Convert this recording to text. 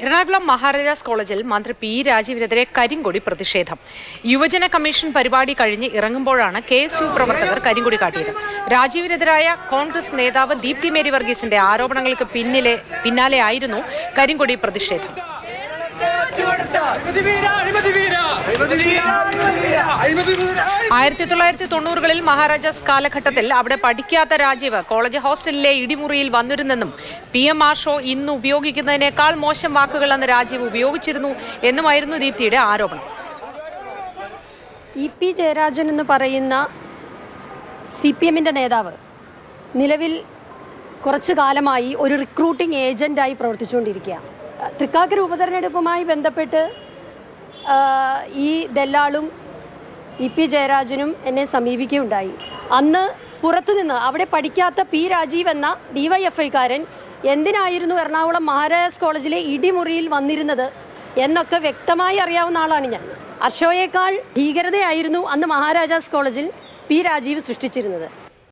എറണാകുളം മഹാരാജാസ് കോളേജിൽ മന്ത്രി പി രാജീവിനെതിരെ കരിങ്കൊടി പ്രതിഷേധം. യുവജന കമ്മീഷൻ പരിപാടി കഴിഞ്ഞ് ഇറങ്ങുമ്പോഴാണ് കെ എസ് യു പ്രവർത്തകർ കരിങ്കൊടി കാട്ടിയത്. രാജീവിനെതിരായ കോൺഗ്രസ് നേതാവ് ദീപ്തി മേരി വർഗീസിന്റെ ആരോപണങ്ങൾക്ക് പിന്നിലെ പിന്നാലെ ആയിരുന്നു കരിങ്കൊടി പ്രതിഷേധം. ആയിരത്തി തൊള്ളായിരത്തി തൊണ്ണൂറുകളിൽ മഹാരാജാസ് കാലഘട്ടത്തിൽ അവിടെ പഠിക്കാത്ത രാജീവ് കോളേജ് ഹോസ്റ്റലിലെ ഇടിമുറിയിൽ വന്നിരുന്നെന്നും പി എം ആർ ഷോ ഇന്ന് ഉപയോഗിക്കുന്നതിനേക്കാൾ മോശം വാക്കുകൾ അന്ന് രാജീവ് ഉപയോഗിച്ചിരുന്നു എന്നുമായിരുന്നു ദീപ്തിയുടെ ആരോപണം. ഇ പി ജയരാജൻ എന്ന് പറയുന്ന സി പി എമ്മിന്റെ നേതാവ് നിലവിൽ കുറച്ചു കാലമായി ഒരു റിക്രൂട്ടിംഗ് ഏജന്റായി പ്രവർത്തിച്ചുകൊണ്ടിരിക്കുക തൃക്കാക്കര ഉപതെരഞ്ഞെടുപ്പുമായി ബന്ധപ്പെട്ട് ഈ ദല്ലാളും ഇ പി ജയരാജനും എന്നെ സമീപിക്കുകയുണ്ടായി. അന്ന് പുറത്തുനിന്ന് അവിടെ പഠിക്കാത്ത പി രാജീവ് എന്ന ഡിവൈഎഫ്ഐക്കാരൻ എന്തിനായിരുന്നു എറണാകുളം മഹാരാജാസ് കോളേജിലെ ഇടിമുറിയിൽ വന്നിരുന്നത് എന്നൊക്കെ വ്യക്തമായി അറിയാവുന്ന ആളാണ് ഞാൻ. അർഷോയേക്കാൾ ഭീകരതയായിരുന്നു അന്ന് മഹാരാജാസ് കോളേജിൽ പി രാജീവ് സൃഷ്ടിച്ചിരുന്നത്.